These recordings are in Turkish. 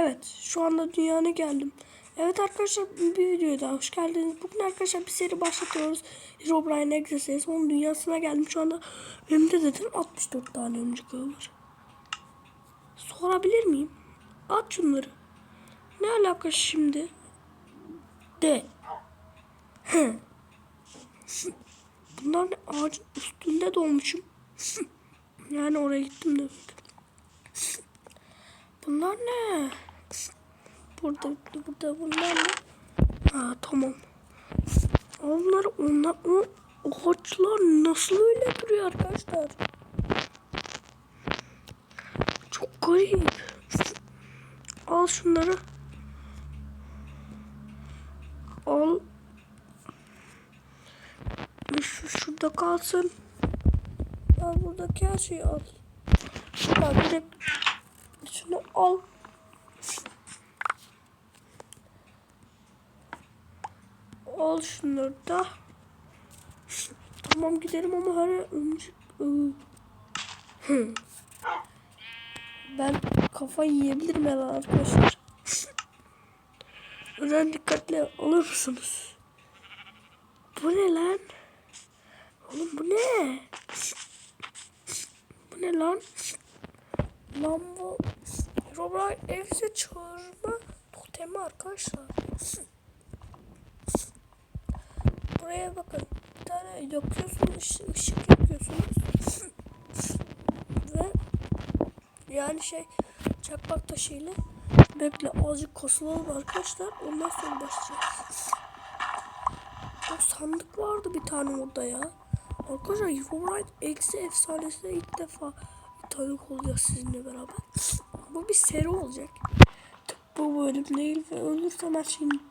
Evet şu anda dünyana geldim. Evet arkadaşlar bir videoya daha hoş geldiniz. Bugün arkadaşlar bir seri başlatıyoruz. Herobrine Exercise. Onun dünyasına geldim. Şu anda önümde zaten 64 tane örümcek var. Sorabilir miyim? At şunları. Ne alaka şimdi? De. Bunlar ne? Ağacın üstünde doğmuşum. yani oraya gittim de. Bunlar ne? Burada, burada bunlar ne? Ha tamam. Onlar, onlar, o ağaçlar nasıl öyle duruyor arkadaşlar? Çok garip. Al şunları. Al. Şu şurada kalsın. Al buradaki her şeyi al. Şuradan direkt şunu al. Al şunları da. Tamam gidelim ama her ömcük. Hı. Ben kafayı yiyebilirim herhalde arkadaşlar. Özel dikkatli olur musunuz? Bu ne lan? Oğlum bu ne? Bu ne lan? Lan bu Robert evse çağırma totemi arkadaşlar. Buraya bakın. Bir tane yakıyorsunuz, ışık, yakıyorsunuz. Ve yani şey çakmak taşıyla bekle azıcık kasılalım arkadaşlar. Ondan sonra başlayacağız. O sandık vardı bir tane orada ya. Arkadaşlar Herobrine eksi efsanesine ilk defa tanık olacağız sizinle beraber. Bu bir seri olacak. Bu bölüm değil ve ölürsem her biter.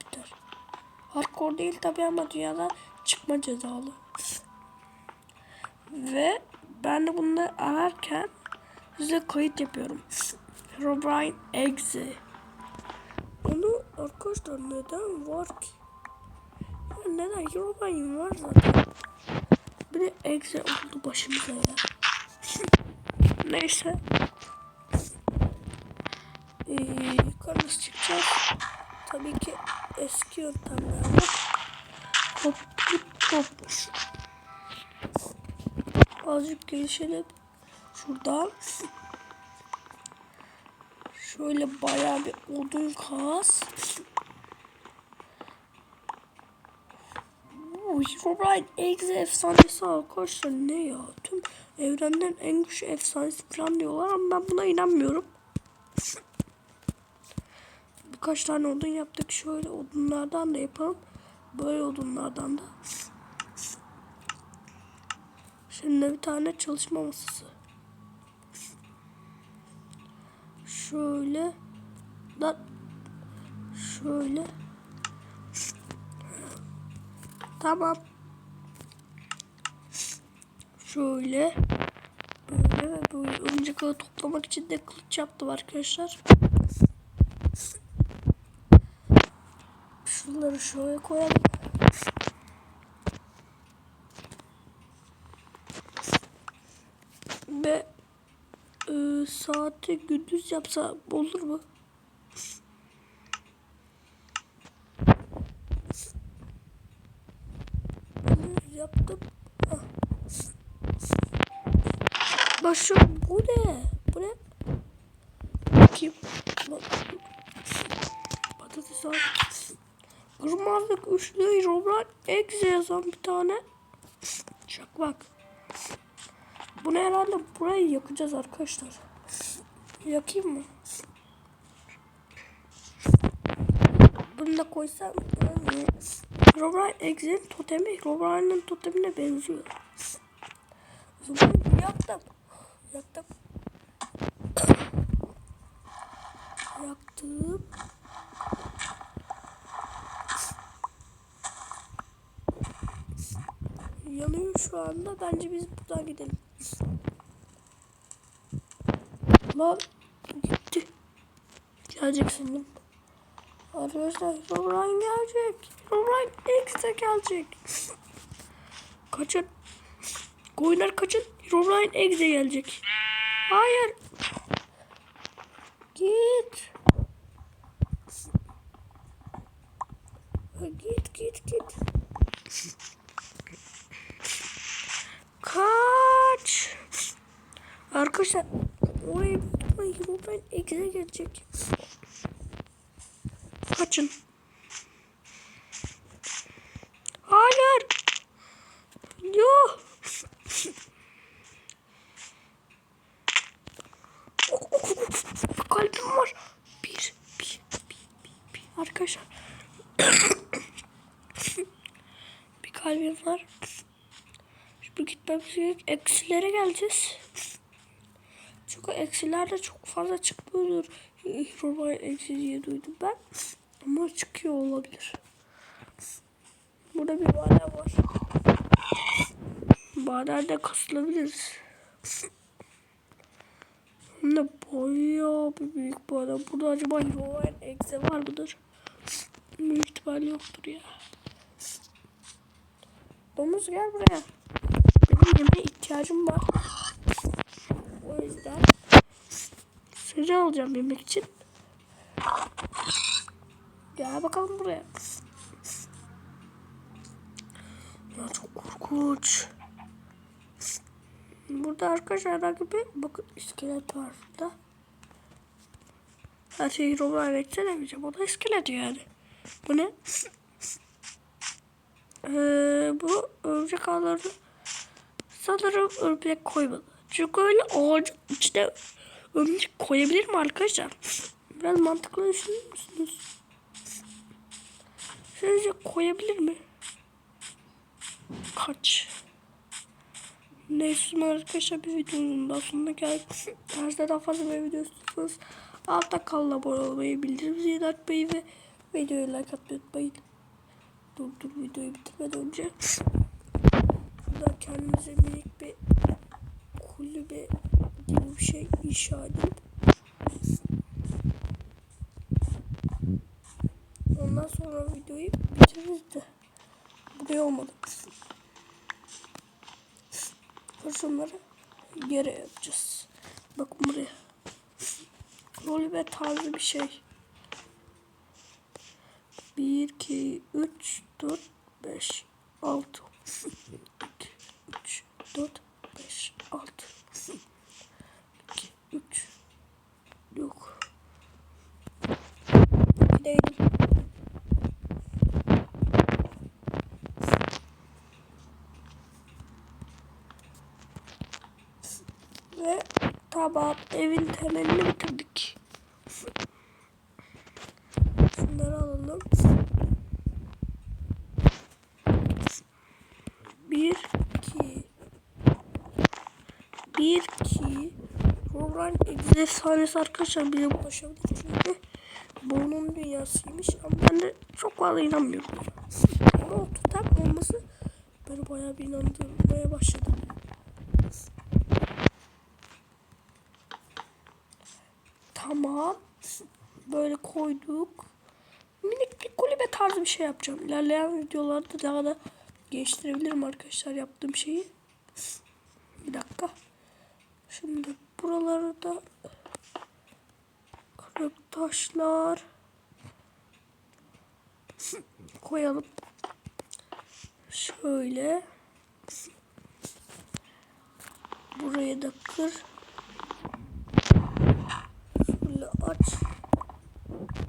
Hardcore değil tabi ama dünyada çıkma cezalı. Ve ben de bunları ararken size kayıt yapıyorum. Herobrine Exe. Onu arkadaşlar neden var ki? Ya neden Herobrine var zaten. Bir de Exe oldu başımıza ya. Neyse. Ee, yukarı çıkacağız? Tabii ki eski yöntemlerle. Hop hop hop. Azıcık gelişelim. Şuradan. Şöyle bayağı bir odun kas. Oo, Herobrine Exe efsanesi arkadaşlar ne ya? Tüm evrenden en güçlü efsanesi falan diyorlar ama ben buna inanmıyorum. Birkaç tane odun yaptık. Şöyle odunlardan da yapalım. Böyle odunlardan da. Şimdi bir tane çalışma masası. Şöyle. Da şöyle. Tamam. Şöyle. Böyle ve böyle ağı toplamak için de kılıç yaptım arkadaşlar. Şunları şöyle koyalım. Ve e, saati gündüz yapsa olur mu? Gündüz yaptım. Ah. Başım bu ne? Bu ne? Kim? Bak. Patates al. Kırmızılık üçlü Robert Exe yazan bir tane. Çak bak. Bunu herhalde burayı yakacağız arkadaşlar. Yakayım mı? Bunu da koysam. Robert Exe'nin totemi Robert'ın totemine benziyor. O yanıyor şu anda. Bence biz buradan gidelim. Lan gitti. Gelecek sandım. Arkadaşlar Herobrine gelecek. Herobrine X'de gelecek. kaçın. Koyunlar kaçın. Herobrine X'de gelecek. Hayır. Git. Git git git. Arkadaşlar oraya bir ihtimalle Herobrine eksiğe gelecek. Kaçın. Hayır. Yok. Kalbim var. Bir, bir, bir, bir, bir. Arkadaşlar. bir kalbim var. Gerek. Eksilere geleceğiz. Çünkü eksilerde çok fazla çıkmıyordur. Herobrine eksi diye duydum ben. Ama çıkıyor olabilir. Burada bir maden var. Madende kasılabiliriz. Hem de bayağı bir büyük maden. Burada acaba Herobrine eksi var mıdır? Büyük ihtimal yoktur ya. Domuz gel buraya. Yemeğe ihtiyacım var. O yüzden seni alacağım yemek için. Gel bakalım buraya. Ya çok korkunç. Burada arkadaşlar bir bakın iskelet var burada. Her şeyi roman etselemeyeceğim. O da iskelet yani. Bu ne? Ee, bu örümcek ağları sanırım örümcek koymadı. Çünkü öyle ağacın içine örümcek koyabilir mi arkadaşlar? Biraz mantıklı düşünür müsünüz? Sizce koyabilir mi? Kaç? Neyse arkadaşlar bir videonun daha sonuna geldik. Eğer daha fazla bir video istiyorsanız altta kanala abone olmayı, bildirim zilini açmayı ve videoyu like atmayı unutmayın. Dur dur videoyu bitirmeden önce. Burada kendimize minik bir kulübe gibi bir şey inşa edip ondan sonra videoyu bitiririz de buraya olmadı. Şunları yere yapacağız. Bakın buraya. Rolübe tarzı bir şey. 1, 2, 3, 4, 5, 6. 2, 3, 4, 5, 6. 2, 3. Yok. Gidelim. Ve tamam evin temelini bitirdik. Şunları alalım. Bir, iki. Bir, iki. Robran efsanesi arkadaşlar bize ulaşabilir çünkü bunun dünyasıymış ama ben de çok fazla inanmıyorum. Ama o tutam olması beni bayağı bir inandırmaya başladı. Tamam. Böyle koyduk. Minik bir kulübe tarzı bir şey yapacağım. İlerleyen videolarda daha da geliştirebilirim arkadaşlar yaptığım şeyi. Bir dakika. Şimdi buraları da kırık taşlar koyalım. Şöyle. Burayı da kır. Şöyle aç.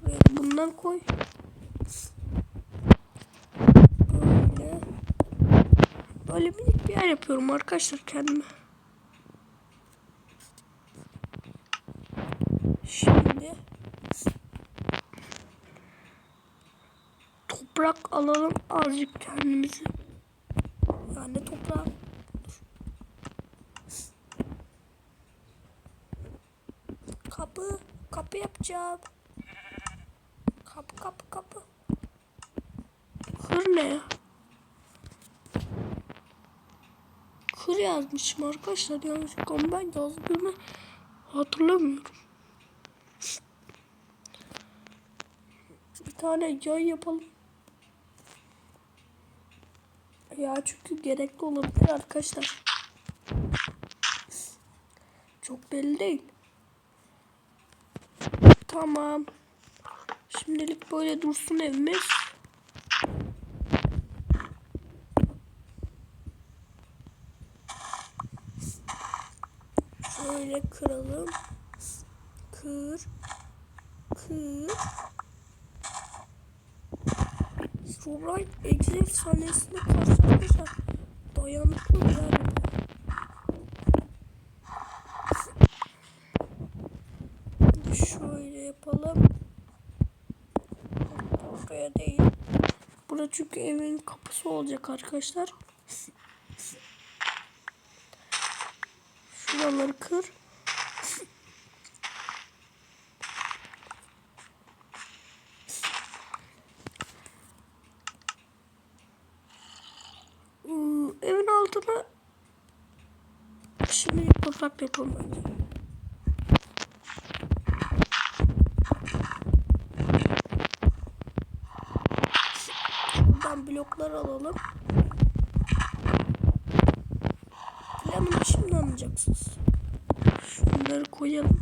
Buraya da bundan koy. Böyle. Böyle minik bir yer yapıyorum arkadaşlar kendime. Şimdi toprak alalım azıcık kendimize. Yani toprak. Kapı, kapı yapacağım. Kapı, kapı, kapı. Kır ne ya? Kır yazmışım arkadaşlar yanlışlıkla ben yazdığımı hatırlamıyorum. Tane yay yapalım. Ya çünkü gerekli olabilir arkadaşlar. Çok belli değil. Tamam. Şimdilik böyle dursun evimiz. Şöyle kıralım. Kır. Kır. Herobrine Exil efsanesine karşı arkadaşlar dayanıklı bir. Şöyle yapalım. Buraya değil. Burada çünkü evin kapısı olacak arkadaşlar. Şuraları kır. Altına şimdi toprak yapalım bence. Buradan bloklar alalım. Planımı şimdi anlayacaksınız. Şunları koyalım.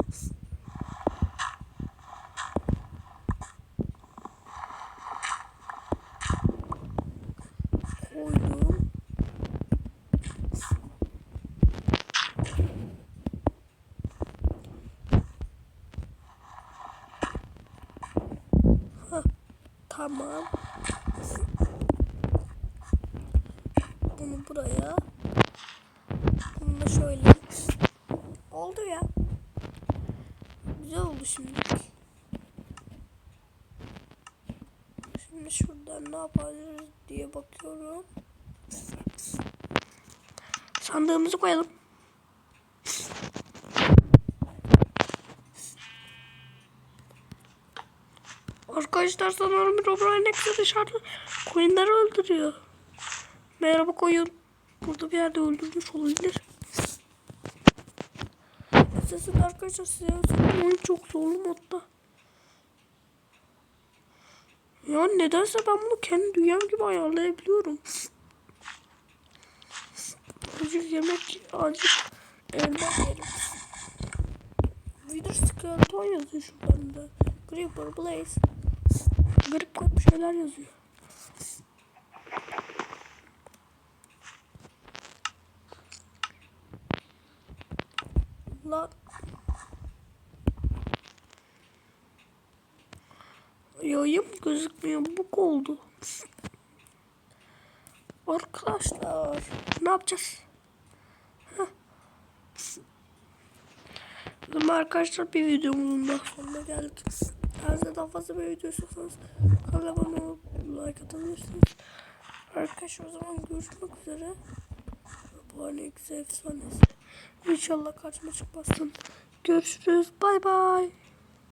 Koydum. Hah, Tamam. Bunu buraya. Bunu da şöyle. Oldu ya. Güzel oldu şimdi. Şimdi şuradan ne yapabiliriz diye bakıyorum. Sandığımızı koyalım. Arkadaşlar sanırım Next'e dışarıda koyunları öldürüyor. Merhaba koyun. Burada bir yerde öldürmüş olabilir. Sesin arkadaşlar size oyun çok zorlu modda. Ya nedense ben bunu kendi dünyam gibi ayarlayabiliyorum. Acil yemek, acil elma yerim. Wither Skeleton yazıyor şuradan da. Creeper, Blaze. Garip garip şeyler yazıyor. Lan. Yayım gözükmüyor. Buk oldu. Arkadaşlar. Ne yapacağız? Zaman arkadaşlar bir videomun daha sonuna geldik. Eğer daha fazla bir video istiyorsanız kanala abone olup like atabilirsiniz. Arkadaşlar o zaman görüşmek üzere. Alex efsanesi. İnşallah karşıma çıkmazsın. Görüşürüz. Bay bay.